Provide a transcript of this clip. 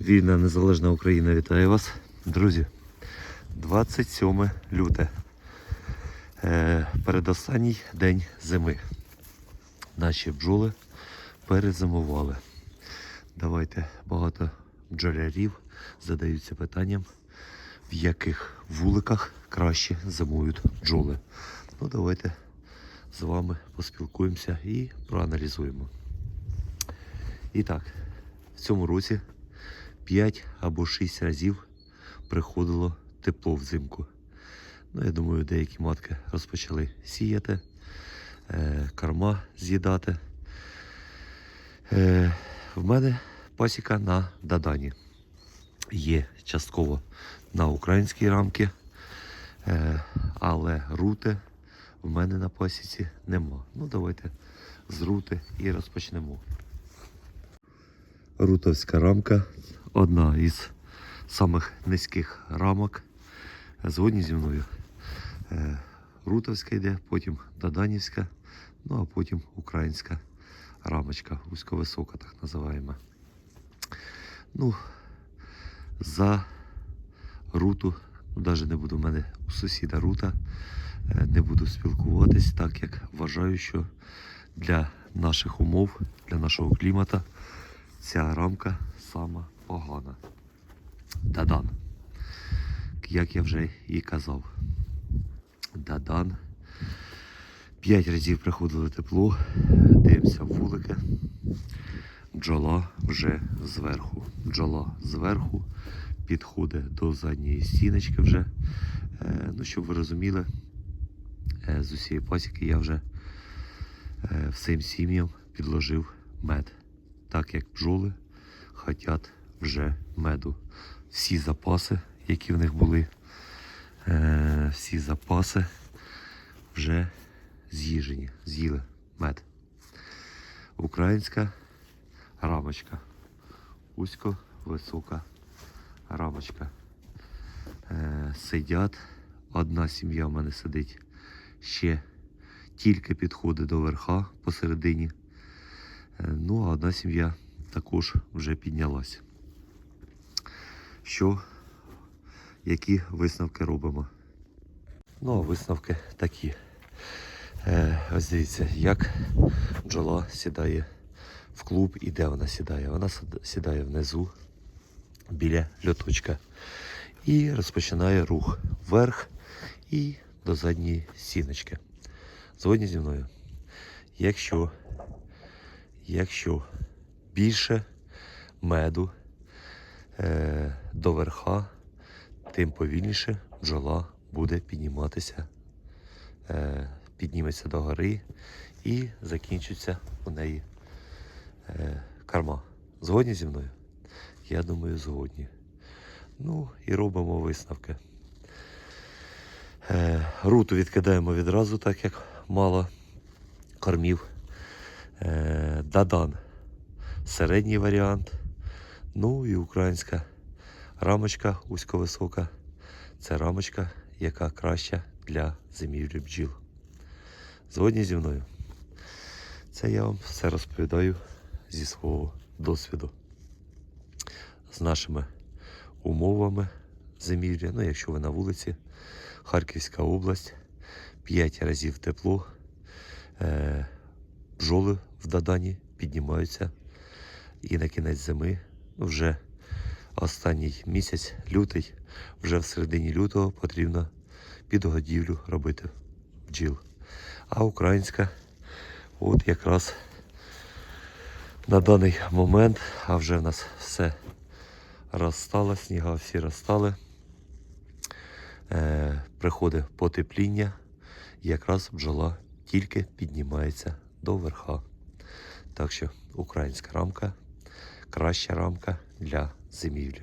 Вільна незалежна Україна вітає вас. Друзі, 27 люте. Е, передостанній день зими. Наші бджоли перезимували. Давайте багато бджолярів задаються питанням, в яких вуликах краще зимують бджоли. Ну, давайте з вами поспілкуємося і проаналізуємо. І так, в цьому році 5 або 6 разів приходило тепло взимку. Ну, я думаю, деякі матки розпочали сіяти, е, корма з'їдати. Е, в мене пасіка на Дадані. Є частково на українській рамці, е, але рути в мене на пасіці нема. Ну, давайте з рути і розпочнемо. Рутовська рамка одна із самих низьких рамок. Згодні зі мною. Е, Рутовська йде, потім Даданівська, ну а потім українська рамочка, вузьковисока, так називаємо. Ну, за руту, ну, навіть не буду в мене у сусіда рута, е, не буду спілкуватись, так як вважаю, що для наших умов, для нашого клімата ця рамка сама погана. Дадан. Як я вже і казав. Дадан. П'ять разів приходило тепло, дивимося в вулики. Бджола вже зверху. Бджола зверху підходить до задньої стіночки вже. Е, ну, щоб ви розуміли, е, з усієї пасіки я вже е, всім сім'ям підложив мед. Так як бджоли хотять вже меду. Всі запаси, які в них були, е, всі запаси вже з'їжені, з'їли мед. Українська рамочка. Узько висока рамочка. Е, сидять. Одна сім'я в мене сидить ще тільки підходить до верха посередині. Е, Ну, а одна сім'я також вже піднялася. Що, які висновки робимо? Ну, а висновки такі. Е, ось дивіться, як бджола сідає в клуб і де вона сідає. Вона сідає внизу біля льоточка і розпочинає рух вверх і до задньої стіночки. Згодні зі мною. Якщо, якщо більше меду е, до верха, тим повільніше бджола буде підніматися, е, підніметься до гори і закінчиться у неї е, карма. Згодні зі мною? Я думаю, згодні. Ну і робимо висновки. Е, руту відкидаємо відразу, так як мало кормів. Е, Дадан середній варіант. Ну і українська рамочка вузьковисока. Це рамочка, яка краща для зимівлі бджіл. Згодні зі мною. Це я вам все розповідаю зі свого досвіду. З нашими умовами зимівлі. Ну, якщо ви на вулиці, Харківська область, 5 разів тепло, е, бджоли в Дадані піднімаються. І на кінець зими, вже останній місяць, лютий, вже в середині лютого потрібно підгодівлю робити бджіл. А українська, от якраз на даний момент, а вже в нас все розстало, сніга всі розстали. Е, приходить потепління, якраз бджола тільки піднімається до верха. Так що українська рамка краща рамка для зимівлі.